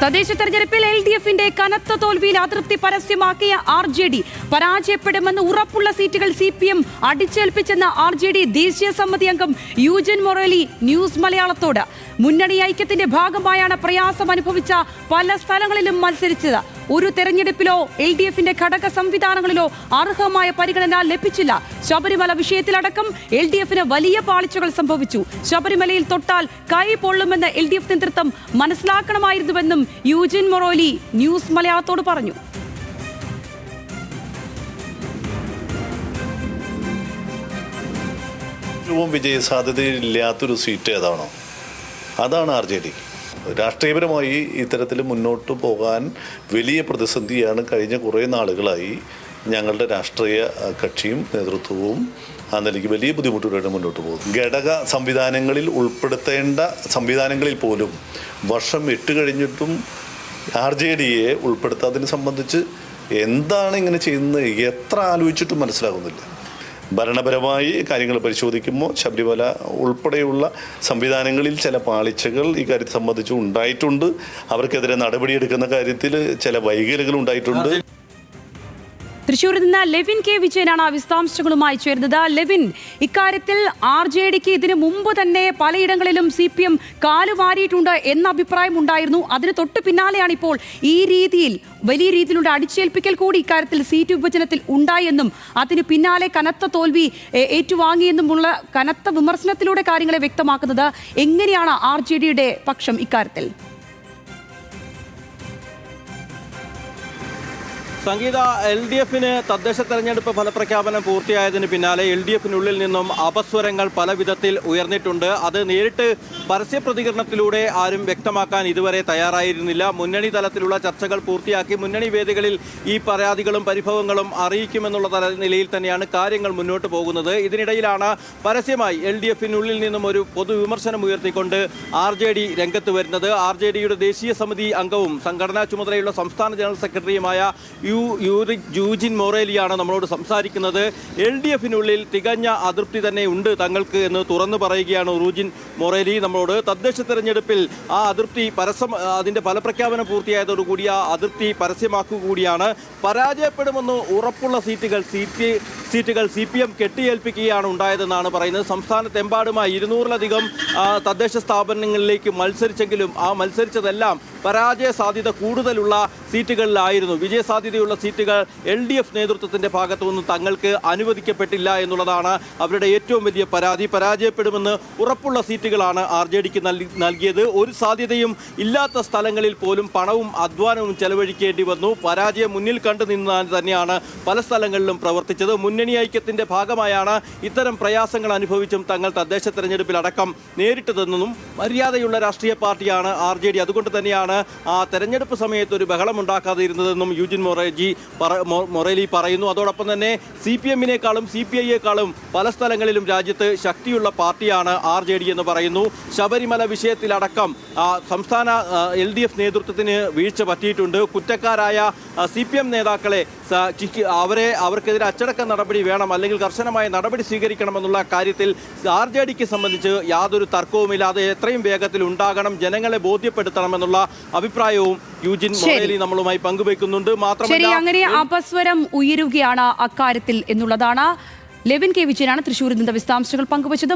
തദ്ദേശ തെരഞ്ഞെടുപ്പിൽ L D എഫിന്റെ കനത്ത തോൽവിയിൽ അതൃപ്തി പരസ്യമാക്കിയ ആർ ജെ ഡി പരാജയപ്പെടുമെന്ന് ഉറപ്പുള്ള സീറ്റുകൾ സി പി എം അടിച്ചേൽപ്പിച്ചെന്ന ആർ ജെ ഡി ദേശീയ സമിതി അംഗം യൂജൻ മൊറേലി ന്യൂസ് മലയാളത്തോട്. മുന്നണി ഐക്യത്തിന്റെ ഭാഗമായാണ് പ്രയാസം അനുഭവിച്ച പല സ്ഥലങ്ങളിലും മത്സരിച്ചത്. ഒരു തെരഞ്ഞെടുപ്പിലോ എൽ ഡി എഫിന്റെ ഘടക സംവിധാനങ്ങളിലോ അർഹമായ പരിഗണന ലഭിച്ചില്ല. ശബരിമല വിഷയത്തിലടക്കം എൽ ഡി എഫിന് വലിയ പാളിച്ചകൾ സംഭവിച്ചു. ശബരിമലയിൽ തൊട്ടാൽ കൈ പൊള്ളുമെന്ന് എൽ ഡി എഫ് നേതൃത്വം മനസ്സിലാക്കണമായിരുന്നുവെന്നും യൂജിൻ മൊറോലി ന്യൂസ് മലയാളത്തോട് പറഞ്ഞു. വിജയ സാധ്യതയില്ലാത്തൊരു സീറ്റ് ഏതാണോ? അതാണ് ആർ ജെ ഡി. രാഷ്ട്രീയപരമായി ഇത്തരത്തിൽ മുന്നോട്ട് പോകാൻ വലിയ പ്രതിസന്ധിയാണ് കഴിഞ്ഞ കുറേ നാളുകളായി ഞങ്ങളുടെ രാഷ്ട്രീയ കക്ഷിയും നേതൃത്വവും ആ നിലയ്ക്ക് വലിയ ബുദ്ധിമുട്ടുകളായിട്ട് മുന്നോട്ട് പോകും ഘടക സംവിധാനങ്ങളിൽ ഉൾപ്പെടുത്തേണ്ട സംവിധാനങ്ങളിൽ പോലും വർഷം എട്ട് കഴിഞ്ഞിട്ടും ആർ ജെ ഡിയെ ഉൾപ്പെടുത്താതിനെ സംബന്ധിച്ച് എന്താണ് ഇങ്ങനെ ചെയ്യുന്നത് എത്ര ആലോചിച്ചിട്ടും മനസ്സിലാകുന്നില്ല. ഭരണപരമായി കാര്യങ്ങൾ പരിശോധിക്കുമ്പോൾ ശബരിമല ഉൾപ്പെടെയുള്ള സംവിധാനങ്ങളിൽ ചില പാളിച്ചകൾ ഈ കാര്യത്തെ സംബന്ധിച്ച് ഉണ്ടായിട്ടുണ്ട്. അവർക്കെതിരെ നടപടിയെടുക്കുന്ന കാര്യത്തിൽ ചില വൈകലുകൾ ഉണ്ടായിട്ടുണ്ട്. തൃശൂരിൽ നിന്ന് ലെവിൻ കെ വിജയനാണ് വിശദാംശങ്ങളുമായി ചേർന്നത് ലെവിൻ ഇക്കാര്യത്തിൽ ആർ ജെ ഡിക്ക് ഇതിനു മുമ്പ് തന്നെ പലയിടങ്ങളിലും സി പി എം കാലുവാരിയിട്ടുണ്ട് എന്ന അഭിപ്രായം ഉണ്ടായിരുന്നു. അതിന് തൊട്ട് പിന്നാലെയാണ് ഇപ്പോൾ ഈ രീതിയിൽ വലിയ രീതിയിലുള്ള അടിച്ചേൽപ്പിക്കൽ കൂടി ഇക്കാര്യത്തിൽ സീറ്റ് വിഭജനത്തിൽ ഉണ്ടായെന്നും അതിന് പിന്നാലെ കനത്ത തോൽവി ഏറ്റുവാങ്ങിയെന്നുമുള്ള കനത്ത വിമർശനത്തിലൂടെ കാര്യങ്ങളെ വ്യക്തമാക്കുന്നത് എങ്ങനെയാണ് ആർ പക്ഷം ഇക്കാര്യത്തിൽ? സംഗീത എൽ ഡി എഫിന് തദ്ദേശ തെരഞ്ഞെടുപ്പ് ഫലപ്രഖ്യാപനം പൂർത്തിയായതിന് പിന്നാലെ എൽ ഡി എഫിനുള്ളിൽ നിന്നും അപസ്വരങ്ങൾ പല വിധത്തിൽ ഉയർന്നിട്ടുണ്ട്. അത് നേരിട്ട് പരസ്യ പ്രതികരണത്തിലൂടെ ആരും വ്യക്തമാക്കാൻ ഇതുവരെ തയ്യാറായിരുന്നില്ല. മുന്നണി തലത്തിലുള്ള ചർച്ചകൾ പൂർത്തിയാക്കി മുന്നണി വേദികളിൽ ഈ പരാതികളും പരിഭവങ്ങളും അറിയിക്കുമെന്നുള്ള നിലയിൽ തന്നെയാണ് കാര്യങ്ങൾ മുന്നോട്ട് പോകുന്നത്. ഇതിനിടയിലാണ് പരസ്യമായി എൽ ഡി എഫിനുള്ളിൽ നിന്നും ഒരു പൊതുവിമർശനം ഉയർത്തിക്കൊണ്ട് ആർ ജെ ഡി രംഗത്ത് വരുന്നത്. ആർ ജെ ഡിയുടെ ദേശീയ സമിതി അംഗവും സംഘടനാ ചുമതലയുള്ള സംസ്ഥാന ജനറൽ സെക്രട്ടറിയുമായ യു യൂറി ജൂജിൻ മൊറേലിയാണ് നമ്മളോട് സംസാരിക്കുന്നത്. എൽ ഡി എഫിനുള്ളിൽ തികഞ്ഞ അതൃപ്തി തന്നെ ഉണ്ട് തങ്ങൾക്ക് എന്ന് തുറന്നു പറയുകയാണ് റൂജിൻ മൊറേലി നമ്മളോട്. തദ്ദേശ തെരഞ്ഞെടുപ്പിൽ ആ അതൃപ്തി പരസ്യം അതിന്റെ ഫലപ്രഖ്യാപനം പൂർത്തിയായതോടുകൂടി ആ അതൃപ്തി കൂടിയാണ് പരാജയപ്പെടുമെന്ന് ഉറപ്പുള്ള സീറ്റുകൾ സീറ്റ് സീറ്റുകൾ സി പി എം കെട്ടിയേൽപ്പിക്കുകയാണ് ഉണ്ടായതെന്നാണ് പറയുന്നത്. സംസ്ഥാനത്തെമ്പാടുമായി ഇരുന്നൂറിലധികം തദ്ദേശ സ്ഥാപനങ്ങളിലേക്ക് മത്സരിച്ചെങ്കിലും ആ മത്സരിച്ചതെല്ലാം പരാജയ സാധ്യത കൂടുതലുള്ള സീറ്റുകളിലായിരുന്നു. വിജയ സാധ്യതയുള്ള സീറ്റുകൾ എൽ ഡി എഫ് നേതൃത്വത്തിന്റെ ഭാഗത്തു നിന്ന് തങ്ങൾക്ക് അനുവദിക്കപ്പെട്ടില്ല എന്നുള്ളതാണ് അവരുടെ ഏറ്റവും വലിയ പരാതി. പരാജയപ്പെടുമെന്ന് ഉറപ്പുള്ള സീറ്റുകളാണ് ആർ ജെ ഡിക്ക് നൽകിയത്. ഒരു സാധ്യതയും ഇല്ലാത്ത സ്ഥലങ്ങളിൽ പോലും പണവും അധ്വാനവും ചെലവഴിക്കേണ്ടി വന്നു. പരാജയം മുന്നിൽ കണ്ടു നിന്നാൽ തന്നെയാണ് പല സ്ഥലങ്ങളിലും പ്രവർത്തിച്ചത്. മുന്നണി ഐക്യത്തിന്റെ ഭാഗമായാണ് ഇത്തരം പ്രയാസങ്ങൾ അനുഭവിച്ചും തങ്ങൾ തദ്ദേശ തെരഞ്ഞെടുപ്പിൽ അടക്കം നേരിട്ടതെന്നും മര്യാദയുള്ള രാഷ്ട്രീയ പാർട്ടിയാണ് ആർ അതുകൊണ്ട് തന്നെയാണ് ആ തെരഞ്ഞെടുപ്പ് സമയത്ത് ഒരു ബഹളം ഉണ്ടാക്കാതെ ഇരുന്നതെന്നും യൂജിൻ മൊറേജി മൊറേലി പറയുന്നു. അതോടൊപ്പം തന്നെ സി പി എമ്മിനേക്കാളും സി പി ഐയേക്കാളും പല സ്ഥലങ്ങളിലും രാജ്യത്ത് ശക്തിയുള്ള പാർട്ടിയാണ് ആർ ജെ ഡി എന്ന് പറയുന്നു. ശബരിമല വിഷയത്തിലടക്കം സംസ്ഥാന എൽ ഡി എഫ് നേതൃത്വത്തിന് വീഴ്ച പറ്റിയിട്ടുണ്ട്. കുറ്റക്കാരായ സി പി എം നേതാക്കളെ അവരെ അവർക്കെതിരെ അച്ചടക്ക നടപടി വേണം അല്ലെങ്കിൽ കർശനമായ നടപടി സ്വീകരിക്കണമെന്നുള്ള കാര്യത്തിൽ ആർ ജെ ഡിക്ക് സംബന്ധിച്ച് യാതൊരു തർക്കവുമില്ലാതെ എത്രയും വേഗത്തിൽ ഉണ്ടാകണം ജനങ്ങളെ ബോധ്യപ്പെടുത്തണമെന്നുള്ള അഭിപ്രായവും യൂജിൻ മൊറേലി നമ്മളുമായി പങ്കുവെക്കുന്നുണ്ട്. ശരി അങ്ങനെ അപസ്വരം ഉയരുകയാണ് അക്കാര്യത്തിൽ എന്നുള്ളതാണ്. ലെവിൻ കെ വിജയനാണ് തൃശൂരിൽ നിന്ന് വിശദാംശങ്ങൾ പങ്കുവച്ചത്.